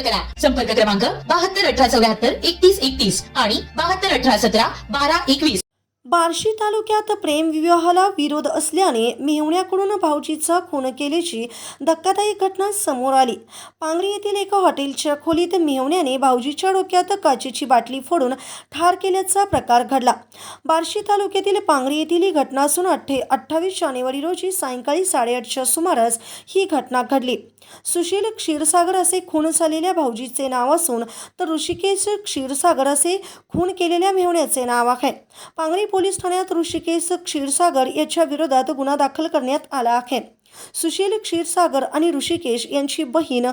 करा. संपर्क क्रमांक बहात्तर अठरा चौऱ्याहत्तर एकतीस एकतीस आणि बहात्तर अठरा सतरा बारा एकवीस. बार्शी तालुक्यात प्रेमविवाहाला विरोध असल्याने मेहुण्याकडून भाऊजीचा खून केल्याची धक्कादायक घटना समोर आली. पांगरी येथील एका हॉटेलच्या खोलीत मेहुण्याने भाऊजीच्या डोक्यात काचेची बाटली फोडून ठार केल्याचा प्रकार घडला. बार्शी तालुक्यातील पांगरी येथील ही घटना असून अठ्ठे अठ्ठावीस जानेवारी रोजी सायंकाळी साडेआठच्या सुमारास ही घटना घडली. सुशील क्षीरसागर असे खून झालेल्या भाऊजीचे नाव असून तर ऋषिकेश क्षीरसागर असे खून केलेल्या मेहुण्याचे नाव आहे. पांगरी पोलीस ठाण्यात ऋषिकेश क्षीरसागर याच्या विरोधात गुन्हा दाखल करण्यात आला आहे. सुशील क्षीरसागर आणि ऋषिकेश यांची बहीण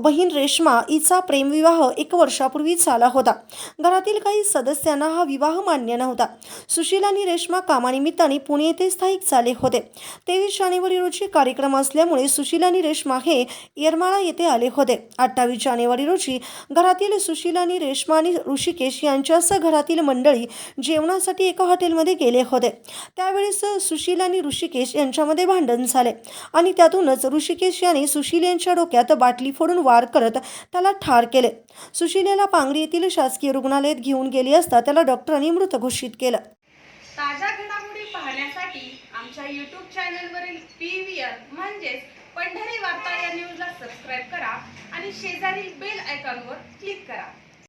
बहीण रेश्मा हिचा प्रेमविवाह एक वर्षापूर्वी झाला होता. घरातील काही सदस्यांना हा विवाह मान्य नव्हता. सुशील आणि रेश्मा कामानिमित्ताने पुणे येथे स्थायिक झाले होते. तेवीस जानेवारी रोजी कार्यक्रम असल्यामुळे सुशील आणि रेश्मा हे येरमाळा येथे आले होते. अठ्ठावीस जानेवारी रोजी घरातील सुशील आणि रेश्मा आणि ऋषिकेश यांच्यासह घरातील मंडळी जेवणासाठी एका हॉटेलमध्ये गेले होते. त्यावेळेस सुशील आणि ऋषिकेश यांच्यामध्ये भांडण झाले. आले आणि त्यातूनच ऋषिकेश यांनी सुशील यांच्या डोक्यात बाटली फोडून वार करत त्याला ठार केले. सुशील याला पांगरी येथील शासकीय रुग्णालयात घेऊन गेली असता त्याला डॉक्टरांनी मृत घोषित केलं. ताज्या घडामोडी पाहण्यासाठी आमच्या यूट्यूब चॅनलवरील पी व्ही आर म्हणजेच पंढरी वार्ता या न्यूजला सबस्क्राईब करा आणि शेजारील बेल आयकॉनवर क्लिक करा.